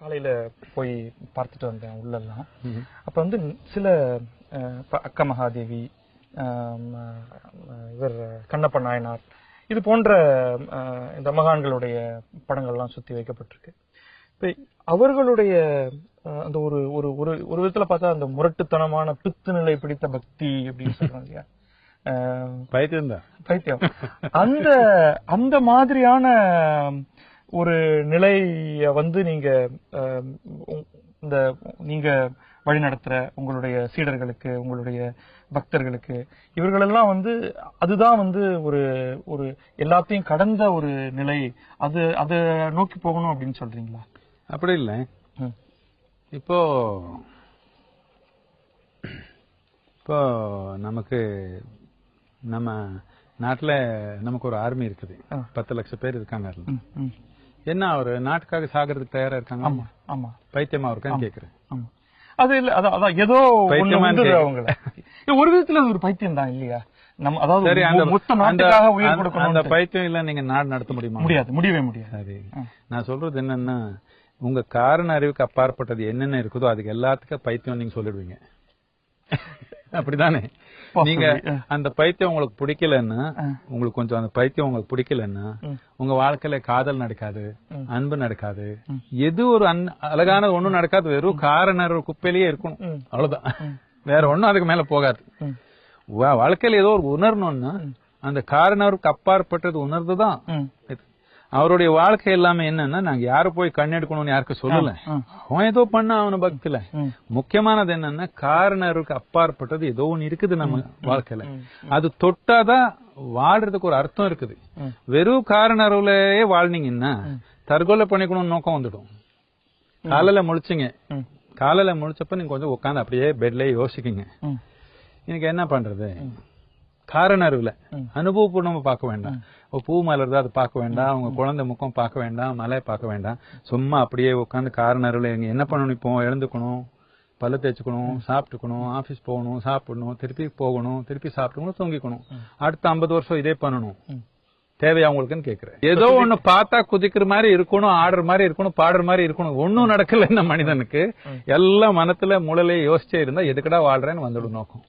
காலையில போய் பார்த்துட்டு வந்தேன் உள்ளெல்லாம். அப்ப வந்து சில அக்க மகாதேவி இவர் கண்ணப்ப நாயனார் இது போன்ற இந்த மகான்களுடைய படங்கள்லாம் சுத்தி வைக்கப்பட்டிருக்கு. இப்ப அவர்களுடைய அந்த ஒரு ஒரு ஒரு ஒரு விதத்துல பார்த்தா அந்த முரட்டுத்தனமான பித்து நிலை பிடித்த பக்தி அப்படின்னு சொல்றாங்க இல்லையா? பைத்தியம் தான் பைத்தியம். அந்த அந்த மாதிரியான ஒரு நிலைய வந்து நீங்க இந்த நீங்க வழிநடத்துற உங்களுடைய சீடர்களுக்கு உங்களுடைய பக்தர்களுக்கு இவர்களெல்லாம் வந்து அதுதான் வந்து ஒரு ஒரு எல்லாத்தையும் கடந்த ஒரு நிலை அது அதை நோக்கி போகணும் அப்படின்னு சொல்றீங்களா அப்படி இல்லை. இப்போ இப்போ நமக்கு நம்ம நாட்டுல நமக்கு ஒரு ஆர்மி இருக்குது. பத்து லட்சம் பேர் இருக்காங்க. என்ன ஒரு நாட்டுக்காக சாகிறதுக்கு தயாரா இருக்காங்க? ஆமா ஆமா. பைத்தியமா இருக்கான்னு கேக்குறேன். ஆமா. அது இல்ல அதான் அதான் ஏதோ. அவங்கள. ஒரு விதத்துல அது ஒரு பைத்தியம் தான் இல்லையா? நம்ம அதாவது அந்த மொத்த நாட்டுக்காக உயிர் அந்த- அந்த கொடுக்கணும் பைத்தியம் இல்ல நீங்க நாடு நடத்த முடியுமா? முடியாது முடியவே முடியாது. நான் சொல்றது என்னன்னா உங்க காரண அறிவுக்கு அப்பாற்பட்டது என்னென்ன இருக்குதோ அதுக்கு எல்லாத்துக்கும் பைத்தியம் நீங்க சொல்லிடுவீங்க. அப்படிதானே நீங்க. அந்த பைத்தியம் உங்களுக்கு பிடிக்கலன்னா. உங்களுக்கு கொஞ்சம் அந்த பைத்தியம் உங்களுக்கு பிடிக்கலன்னா. உங்க வாழ்க்கையில காதல் நடக்காது. அன்பு நடக்காது. எது ஒரு அன்- அழகானது ஒண்ணும் நடக்காது வெறும் காரண அறிவு குப்பையிலேயே இருக்கணும். அவ்வளவுதான் வேற ஒண்ணும் அதுக்கு மேல போகாது வாழ்க்கையில ஏதோ ஒரு உணரணும்னா அந்த காரணருக்கு அப்பாற்பட்டது உணர்ந்துதான். அவருடைய வாழ்க்கை எல்லாமே என்னன்னா நாங்க யார போய் கண்ணெடுக்கணும்னு யாருக்கும் சொல்லல. அவன் ஏதோ பண்ண அவன பக்தியில. ம். முக்கியமானது என்னன்னா காரணருக்கு அப்பாற்பட்டது ஏதோ ஒண்ணு இருக்குது நம்ம வாழ்க்கையில. அது தொட்டாதான் வாழ்றதுக்கு ஒரு அர்த்தம் இருக்குது. வெறும் காரணருவிலேயே வாழ்னீங்கன்னா தற்கொலை பண்ணிக்கணும்னு நோக்கம் வந்துடும். காலையில முழிச்சிங்க. காலையில முழிச்சப்ப நீங்க கொஞ்சம் உட்காந்து அப்படியே பெட்லயே யோசிக்கிங்க. எனக்கு என்ன பண்றது? காரண அறிவுல அனுபவப்பூர்வமா பார்க்க வேண்டாம். பூ மலர்தா அது பார்க்க வேண்டாம். அவங்க குழந்தை முகம் பார்க்க வேண்டாம். மலை பார்க்க வேண்டாம். சும்மா அப்படியே உட்காந்து காரண அறிவுல இங்க என்ன பண்ணணும் இப்போ? எழுந்துக்கணும் பல்லு தேய்ச்சுக்கணும் சாப்பிட்டுக்கணும் ஆபீஸ் போகணும் சாப்பிடணும் திருப்பி போகணும் திருப்பி சாப்பிட்டுக்கணும் தூங்கிக்கணும். அடுத்த ஐம்பது வருஷம் இதே பண்ணணும். தேவையா உங்களுக்குன்னு கேக்குறேன். ஏதோ ஒண்ணு பார்த்தா குதிக்கிற மாதிரி இருக்கணும் ஆடுற மாதிரி இருக்கணும் பாடுற மாதிரி இருக்கணும். ஒண்ணும் நடக்கல இந்த மனிதனுக்கு. எல்லாம் மனத்துல முழலே யோசிச்சே இருந்தா எதுக்கடா வாழ்றேன்னு வந்துடும் நோக்கம்.